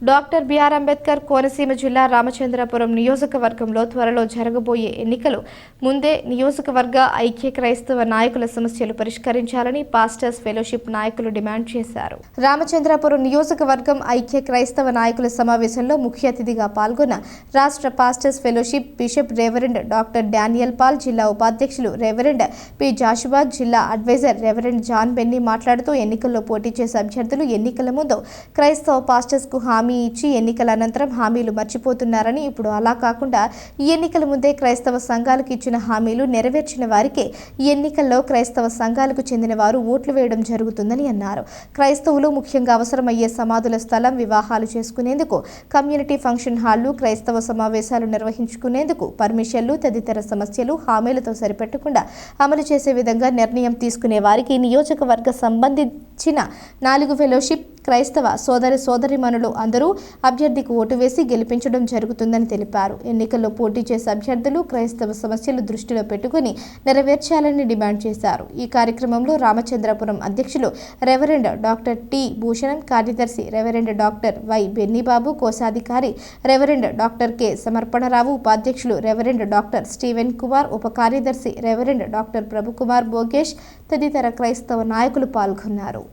Doctor BR Ambedkar Konaseema జిల్లా రామచంద్రపురం నియోజకవర్గంలో త్వరలో జరగబోయే ఎన్నికలు. ముందే నియోజకవర్గ ఐక్య క్రైస్తవ నాయకుల సమస్యలు పరిష్కరించాలని పాస్టర్స్ ఫెలోషిప్ నాయకులు డిమాండ్ చేశారు. రామచంద్రపురం నియోజకవర్గం ఐక్య క్రైస్తవ నాయకుల సమావేశంలో ముఖ్య అతిథిగా పాల్గొన్న రాష్ట్ర pastors fellowship bishop reverend doctor Daniel Paul జిల్లా ఉపాధ్యక్షులు రెవరెండ్ పి. జాషుబా జిల్లా అడ్వైజర్ రెవరెండ్ జాన్ బెన్నీ మాట్లాడుతూ ఎన్నికల్లో పోటీ చేసే అభ్యర్థులు ఎన్నికల ముందు క్రైస్తవ పాస్టర్స్కు హామీ ఇచ్చి ఎన్నికల అనంతరం హామీలు మర్చిపోతున్నారని ఇప్పుడు అలా కాకుండా ఈ ఎన్నికల ముందే క్రైస్తవ సంఘాలకు ఇచ్చిన హామీలు నెరవేర్చిన వారికే ఈ ఎన్నికల్లో క్రైస్తవ సంఘాలకు చెందిన వారు ఓట్లు వేయడం జరుగుతుందని అన్నారు. క్రైస్తవులు ముఖ్యంగా అవసరమయ్యే సమాధుల స్థలం వివాహాలు చేసుకునేందుకు కమ్యూనిటీ ఫంక్షన్ హాళ్ళు క్రైస్తవ సమావేశాలు నిర్వహించుకునేందుకు పర్మిషన్లు తదితర సమస్యలు హామీలతో సరిపెట్టకుండా అమలు చేసే విధంగా నిర్ణయం తీసుకునే వారికి నియోజకవర్గ సంబంధించిన నాలుగు ఫెలోషిప్ క్రైస్తవ సోదరి సోదరిమణులు అందరూ అభ్యర్థికి ఓటు వేసి గెలిపించడం జరుగుతుందని తెలిపారు. ఎన్నికల్లో పోటీ చేసే అభ్యర్థులు క్రైస్తవ సమస్యలు దృష్టిలో పెట్టుకుని నెరవేర్చాలని డిమాండ్ చేశారు. ఈ కార్యక్రమంలో రామచంద్రపురం అధ్యక్షులు రెవరెండ్ డాక్టర్ టి. భూషణం కార్యదర్శి రెవరెండ్ డాక్టర్ వై. బెన్నిబాబు కోశాధికారి రెవరెండ్ డాక్టర్ కె. సమర్పణరావు ఉపాధ్యక్షులు రెవరెండ్ డాక్టర్ స్టీవెన్ కుమార్ ఉప కార్యదర్శి రెవరెండ్ డాక్టర్ ప్రభుకుమార్ భోగేష్ తదితర క్రైస్తవ నాయకులు పాల్గొన్నారు.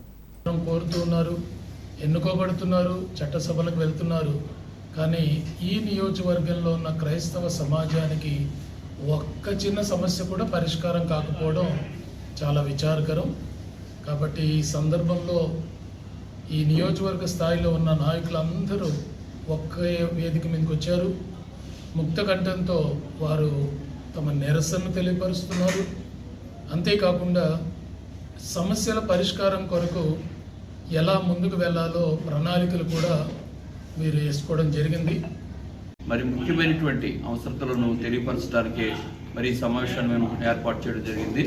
కోరుతున్నారు ఎన్నుకోబడుతున్నారు చట్టసభలకు వెళ్తున్నారు. కానీ ఈ నియోజకవర్గంలో ఉన్న క్రైస్తవ సమాజానికి ఒక్క చిన్న సమస్య కూడా పరిష్కారం కాకపోవడం చాలా విచారకరం. కాబట్టి ఈ సందర్భంలో ఈ నియోజకవర్గ స్థాయిలో ఉన్న నాయకులందరూ ఒక్కే వేదిక మీదకి వచ్చారు. ముక్తకంఠంతో వారు తమ నిరసనను తెలియపరుస్తున్నారు. అంతేకాకుండా సమస్యల పరిష్కారం కొరకు ఎలా ముందుకు వెళ్ళాలో ప్రణాళికలు కూడా మీరు వేసుకోవడం జరిగింది. మరి ముఖ్యమైనటువంటి అవసరతలను తెలియపరచడానికి మరి ఈ సమావేశాన్ని మేము ఏర్పాటు చేయడం జరిగింది.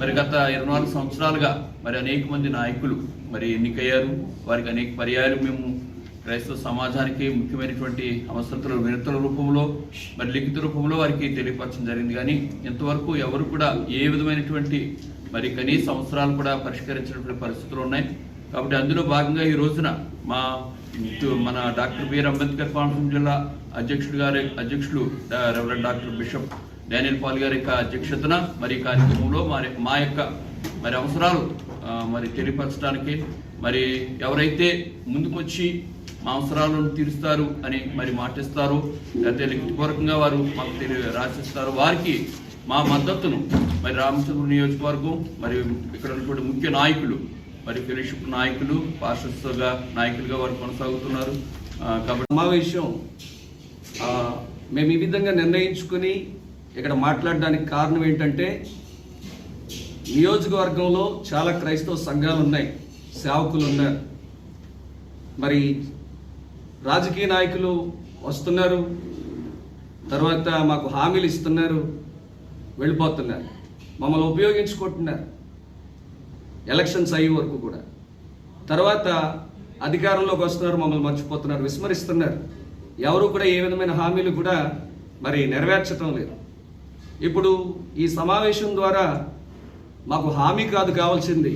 మరి గత ఇరవై నాలుగు సంవత్సరాలుగా మరి అనేక మంది నాయకులు మరి ఎన్నికయ్యారు. వారికి అనేక పర్యాయాలు మేము క్రైస్తవ సమాజానికి ముఖ్యమైనటువంటి అవసరతలు వినతుల రూపంలో మరి లిఖిత రూపంలో వారికి తెలియపరచడం జరిగింది. కానీ ఇంతవరకు ఎవరు కూడా ఏ విధమైనటువంటి మరి కనీస అవసరాలు కూడా పరిష్కరించినటువంటి పరిస్థితులు ఉన్నాయి. కాబట్టి అందులో భాగంగా ఈ రోజున మా మన డాక్టర్ బిఆర్ అంబేద్కర్ కోనసీమ జిల్లా అధ్యక్షుడు గారి అధ్యక్షులు reverend doctor bishop Daniel Paul గారి యొక్క అధ్యక్షతన మరి కార్యక్రమంలో మరి మా యొక్క మరి అవసరాలు మరి తెలియపరచడానికి మరి ఎవరైతే ముందుకొచ్చి మా అవసరాలను తీరుస్తారు అని మరి మాటిస్తారు లేకపోతే లిఖితపూర్వకంగా వారు మాకు తెలియ రాసిస్తారు వారికి మా మద్దతును మరి రామచంద్ర నియోజకవర్గం మరి ఇక్కడ ఉన్నటువంటి ముఖ్య నాయకులు మరి ఫెలోషిప్ నాయకులు పాస్టర్స్గా నాయకులుగా వారు కొనసాగుతున్నారు. కాబట్టి సమావేశం మేము ఈ విధంగా నిర్ణయించుకుని ఇక్కడ మాట్లాడడానికి కారణం ఏంటంటే నియోజకవర్గంలో చాలా క్రైస్తవ సంఘాలు ఉన్నాయి సేవకులు ఉన్నారు. మరి రాజకీయ నాయకులు వస్తున్నారు తర్వాత మాకు హామీలు ఇస్తున్నారు వెళ్ళిపోతున్నారు మమ్మల్ని ఉపయోగించుకుంటున్నారు. ఎలక్షన్స్ అయ్యే వరకు కూడా. తర్వాత అధికారంలోకి వస్తున్నారు మమ్మల్ని మర్చిపోతున్నారు విస్మరిస్తున్నారు. ఎవరు కూడా ఏ విధమైన హామీలు కూడా మరి నెరవేర్చటం లేదు. ఇప్పుడు ఈ సమావేశం ద్వారా మాకు హామీ కాదు కావాల్సింది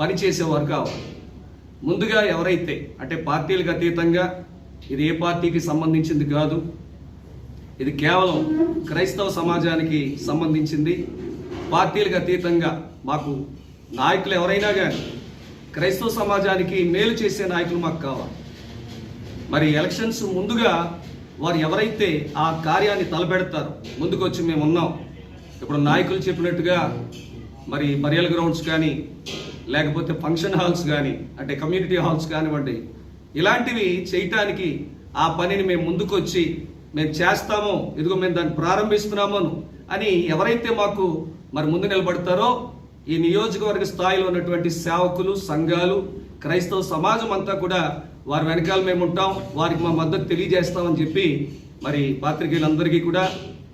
పనిచేసేవారు కావాలి. ముందుగా ఎవరైతే అంటే పార్టీలకు అతీతంగా ఇది ఏ పార్టీకి సంబంధించింది కాదు ఇది కేవలం క్రైస్తవ సమాజానికి సంబంధించింది పార్టీలకు అతీతంగా మాకు నాయకులు ఎవరైనా కానీ క్రైస్తవ సమాజానికి మేలు చేసే నాయకులు మాకు కావాలి. మరి ఎలక్షన్స్ ముందుగా వారు ఎవరైతే ఆ కార్యాన్ని తలపెడతారో ముందుకొచ్చి మేము ఉన్నాం. ఇప్పుడు నాయకులు చెప్పినట్టుగా మరి బరియల్ గ్రౌండ్స్ కానీ లేకపోతే ఫంక్షన్ హాల్స్ కానీ అంటే కమ్యూనిటీ హాల్స్ కానివ్వండి ఇలాంటివి చేయటానికి ఆ పనిని మేము ముందుకొచ్చి మేము చేస్తామో ఇదిగో మేము దాన్ని ప్రారంభిస్తున్నామో అని ఎవరైతే మాకు మరి ముందు నిలబడతారో ఈ నియోజకవర్గ స్థాయిలో ఉన్నటువంటి సేవకులు సంఘాలు క్రైస్తవ సమాజం అంతా కూడా వారి వెనకాల మేము ఉంటాం వారికి మా మద్దతు తెలియజేస్తామని చెప్పి మరి పాత్రికేయులందరికీ కూడా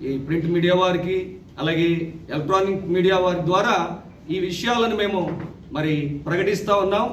ఈ ప్రింట్ మీడియా వారికి అలాగే ఎలక్ట్రానిక్ మీడియా వారి ద్వారా ఈ విషయాలను మేము మరి ప్రకటిస్తూ ఉన్నాం.